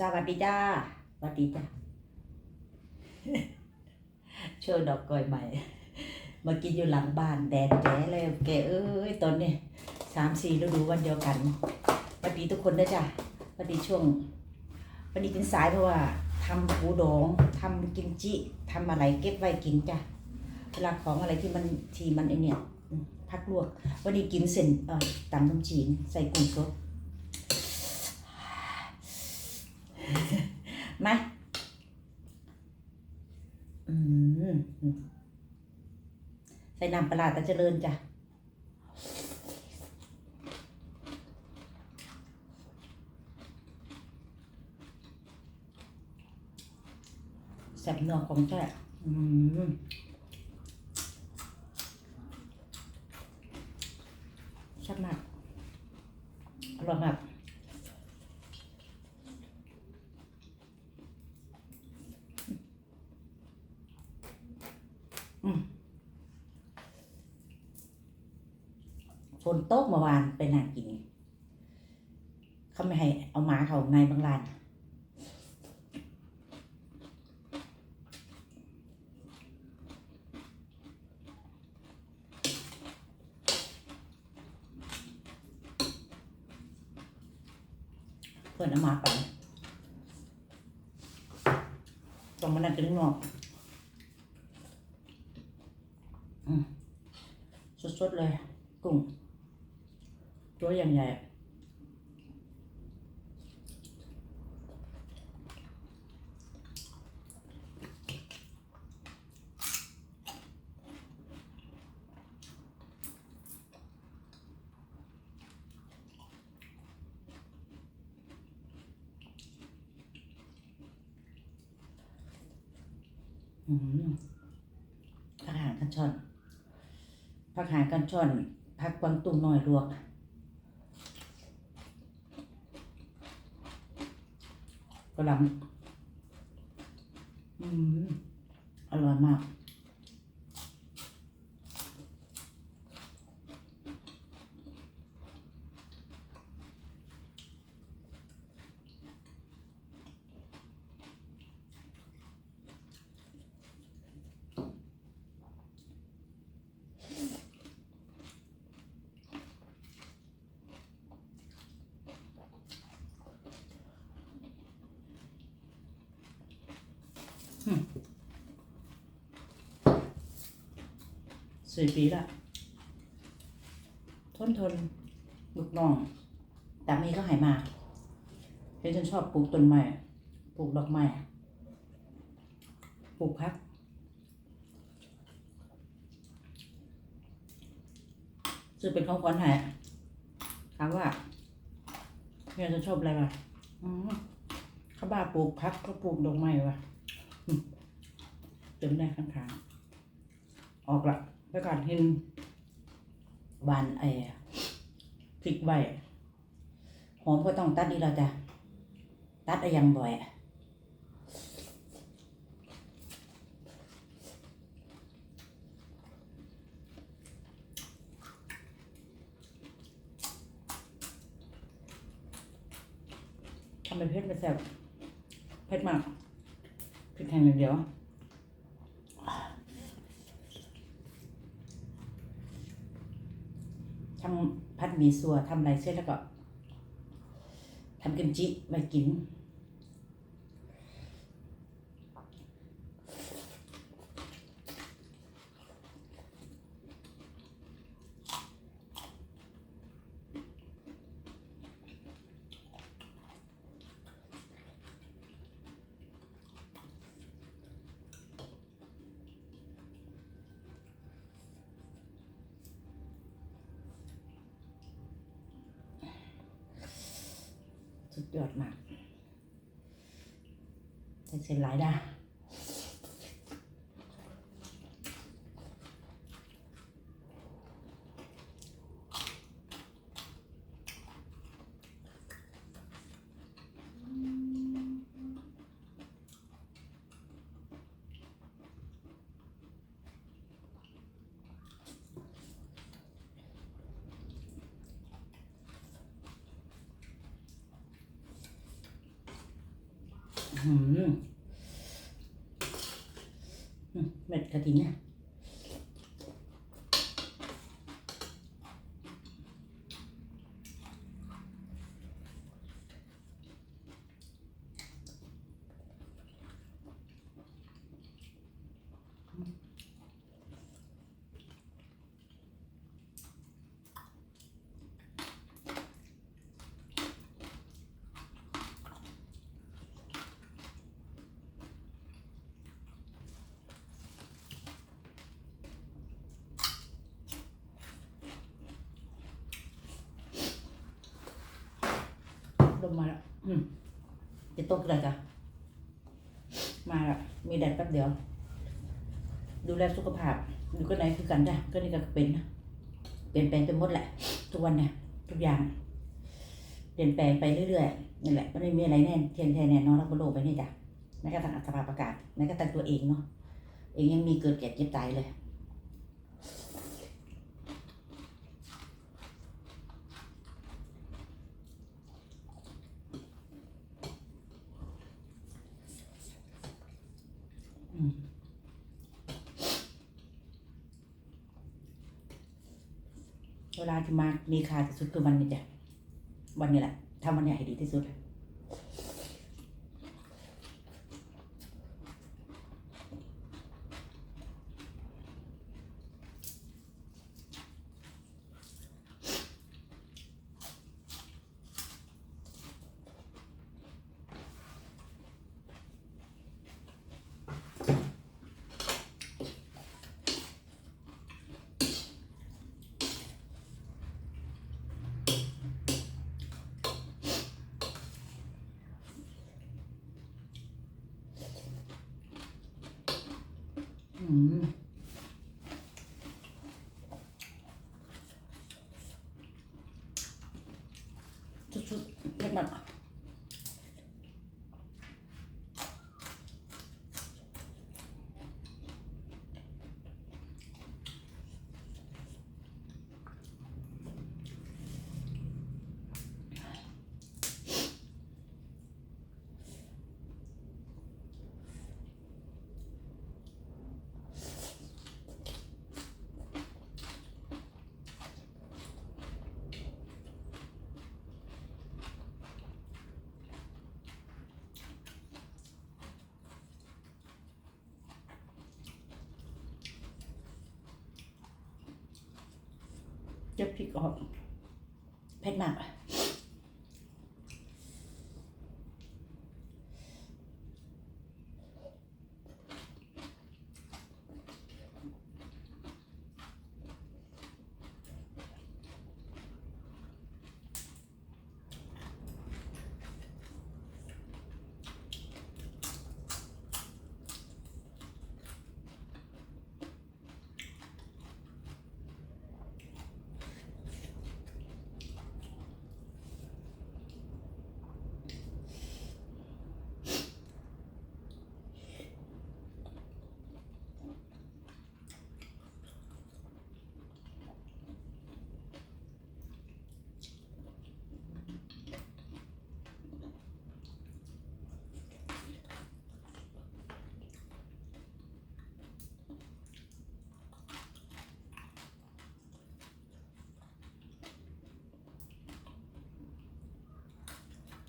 สวัสดีจ้าสวัสดีจ้าโชว์ดอกกล้วยใหม่ มากินอยู่หลังบ้านแดดแจ๋เลยแกเอ้ยตอนนี้สามสี่ฤดูวันเดียวกันสวัสดีทุกคนด้วยจ้ะสวัสดีช่วงวันนี้เป็นสายเพราะว่าทำปูดองทำกิมจิทำอะไรเก็บไว้กินจ้ะเวลาของอะไรที่มันทีมันไอเนี่ยพักลวก วันนี้กินเส้นเออตำน้ำจีนใส่กุ้งสด มาอืมใส่น้ำปลาร้าตะเจริญจ้ะแซ่บเนื้อของแท้อืมแซ่บมากอร่อยมาก ฝนตกเมื่อวานไปนั่งกิน เขาไม่ให้เอาหมาเขาในบางร้านเพื่อนเอามาไปต้องมานั่งกินข้งนอกสดๆเลยกุ้ง ตัวอย่างใหญ่อืมผักหางกันช่อนผักหางกันช่อนผักกวางตุ้งน้อยลวก กำลังอืมอร่อยมาก สี่ปีละทนทนลูกน้องแต่มีก็หายมาเห็นฉันชอบปลูกต้นไม้ปลูกดอกไม้ปลูกพักซื้อเป็นของขวัญใหายถามว่าเนี่ยจะชอบอะไรวะอืมเขาบ้าปลูกพักก็ปลูกดอกไม้วะเต็มได้ข้างๆออกละ แล้วก่อนเห็นบานไอ้พริกใบหอมก็ต้องตัดดีเราจะตัดอะไรยังบ่อยทำเป็นเผ็ดไม่แซ่บเผ็ดมากพริกแห้งอย่างเดียว้งพัดหมี่สัวทำอะไรเสร็จแล้วก็ทำกิมจิมากิน สุดยอดมากใส่เส้นหลายด้า เม็ดกระดิ่งเนี่ย ลงมาแล้วอืมจะตกเลยจ้ะมาแล้วมีแดดแป๊บเดียว ดูแลสุขภาพ ดูก็ไหนคือกันได้ก็นี่ก็เป็นนะเปลี่ยนแปลงไปหมดแหละ ทุกวันเนี่ยทุกอย่าง เปลี่ยนแปลงไปเรื่อยๆนี่แหละมันไม่มีอะไรแน่เทียนแท้แน่นอนแล้วบนโลกไปนี่จ้ะแม้กระทั่งอัตราประกาศแม้กระทั่งตัวเองเนาะเองยังมีเกิดแก่เจ็บตายเลย เวลาที่มามีคาที่สุดคือวันนี้จ้ะวันนี้แหละทำวันนี้ให้ดีที่สุด อื จะพริกออกเผ็ดมาก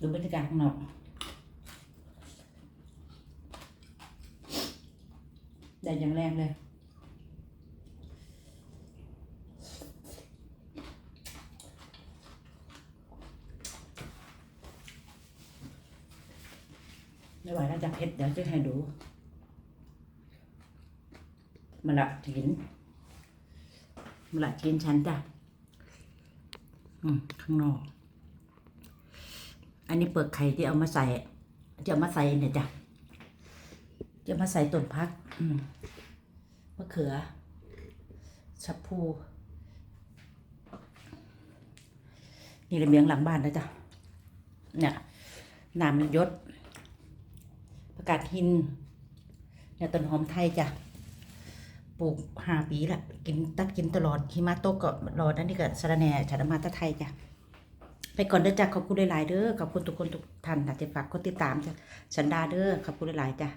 ดูบรรยากาศข้างนอกแดดอย่างแรงเลยไม่ไหวแล้วจะเผ็ดเดี๋ยวจะให้ดูมะละถินมะละถินฉันจ้ะอืมข้างนอก อันนี้เปลือกไข่ที่เอามาใส่จะเอามาใส่เนี่ยจ้ะจะเอามาใส่ต้นพักอืมะเขือชับพูนี่ระเบียงหลังบ้านนะจ๊ะเนี่ยน้ำมันยศประกาศหินเนี่ยต้นหอมไทยจ้ะปลูกหาปีละกินตัดกินตลอดหิมะตกก็รอนั่นนี่ก็สะระแหน่ชาดามาตะไทยจ้ะ ไปก่อนเด้อจ้ะขอบคุณหลายๆเด้อขอบคุณทุกคนทุกท่านนะจะฝากกดติดตามจ้ะสันดาเด้อขอบคุณหลายๆจ้ะ